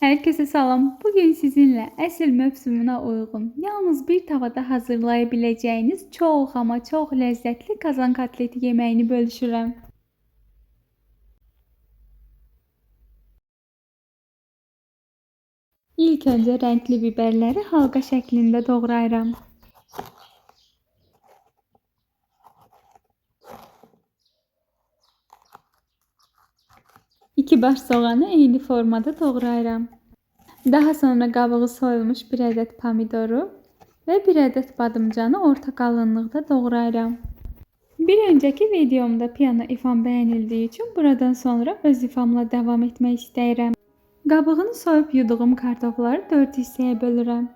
Herkese salam. Bugün sizinle əsl mövsümuna uyğun, yalnız bir tavada hazırlaya biləcəyiniz çox amma çox ləzzətli kazan kotleti yeməyini bölüşürəm. İlk öncə rəngli biberləri halqa şəklində doğrayıram. İki baş soğanı eyni formada doğrayıram. Daha sonra qabığı soyulmuş bir ədəd pomidoru və bir ədəd badımcanı orta qalınlıqda doğrayıram. Bir öncəki videomda piyano ifam bəyənildiyi üçün buradan sonra öz ifamla davam etmək istəyirəm. Qabığını soyub yuduğum kartofları 4 hissəyə bölürəm.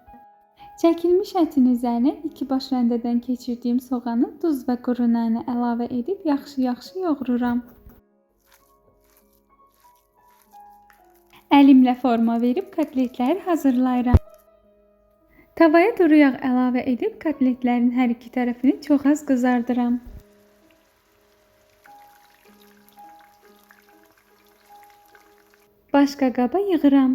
Çəkilmiş ətin üzərinə 2 baş rəndədən keçirdiyim soğanı, duz və quru nənə əlavə edib yaxşı-yaxşı yoğururam. Əlimlə forma verib kotletləri hazırlayıram. Tavaya duru yağ əlavə edib kotletlərin hər iki tərəfini çox az qızardıram. Başqa qaba yığıram.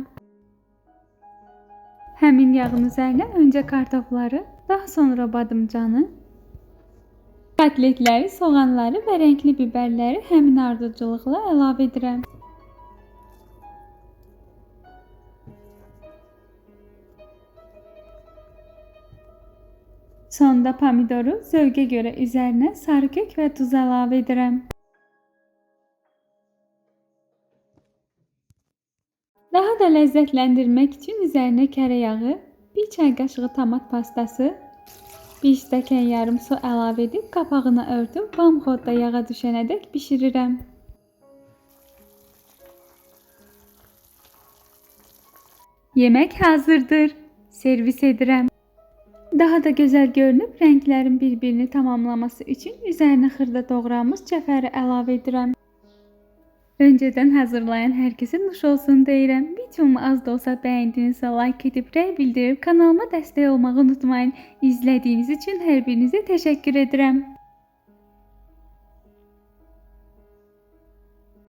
Həmin yağın üzərinə öncə kartofları, daha sonra badımcanı, kotletləri, soğanları və rəngli biberləri həmin ardıcıllıqla əlavə edirəm. Sonda pomidoru zövqə görə üzərinə sarı kök və duz əlavə edirəm. Daha da ləzzətləndirmək üçün üzərinə kərə yağı, 1 çay qaşığı tomat pastası, 1 stəkan yarım su əlavə edib qapağını örtüb vamxodda yağa düşənədək bişirirəm. Yemək hazırdır. Servis edirəm. Daha da gözəl görünüb rənglərin bir-birini tamamlaması üçün üzərinə xırda doğranmış cəfəri əlavə edirəm. Öncədən hazırlayan hər kəsə nuş olsun deyirəm. Videomu az da olsa bəyəndinizsə like edib rəy bildirib kanalıma dəstək olmağı unutmayın. İzlədiyiniz üçün hər birinizə təşəkkür edirəm.